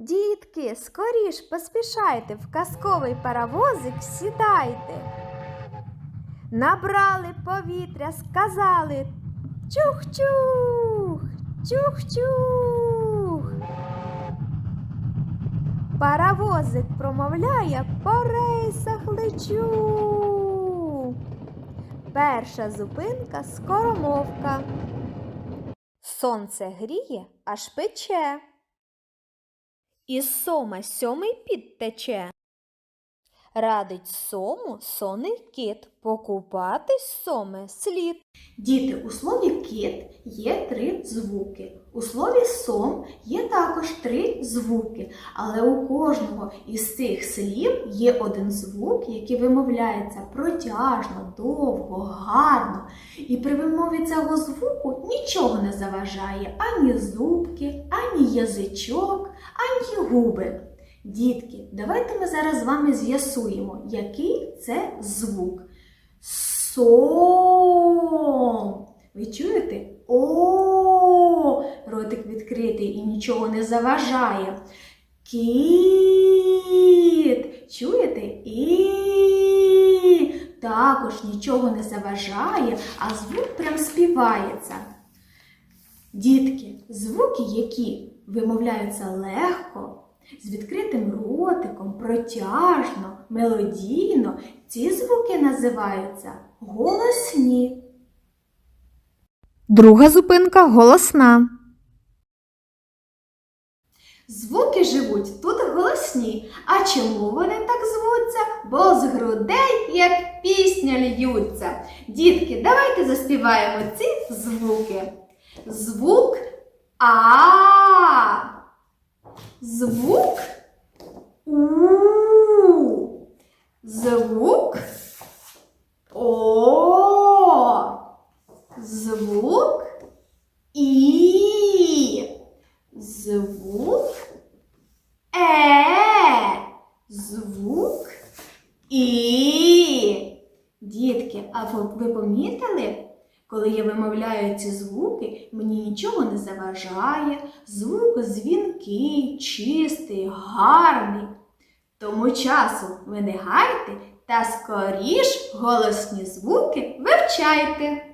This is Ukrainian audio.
Дітки, скоріш поспішайте, в казковий паровозик сідайте. Набрали повітря, сказали чух-чух, чух-чух. Паровозик промовляє по рейсах лечу. Перша зупинка скоромовка. Сонце гріє, аж пече. Із сома сьомий підтече. Радить сому соний кит, покупатись соме слід. Діти, у слові кит є три звуки. У слові сом є також три звуки, але у кожного із цих слів є один звук, який вимовляється протяжно, довго, гарно. І при вимові цього звуку нічого не заважає ані зубки, ані язичок, ані губи. Дітки, давайте ми зараз з вами з'ясуємо, який це звук. Сом. Ви чуєте? О, ротик відкритий і нічого не заважає. Кіт. Чуєте? І також нічого не заважає, а звук прям співається. Дітки, звуки, які вимовляються легко, з відкритим ротиком, протяжно, мелодійно, ці звуки називаються голосні. Друга зупинка голосна. Звуки живуть тут голосні. А чому вони так звуться? Бо з грудей, як пісня льються. Дітки, давайте заспіваємо ці звуки. Звук А. Звук У. Звук О. Звук І. Звук Е. Звук І. Дітки, а ви помітили? Коли я вимовляю ці звуки, мені нічого не заважає. Звук дзвінкий, чистий, гарний. Тому часу ви та скоріш голосні звуки вивчайте.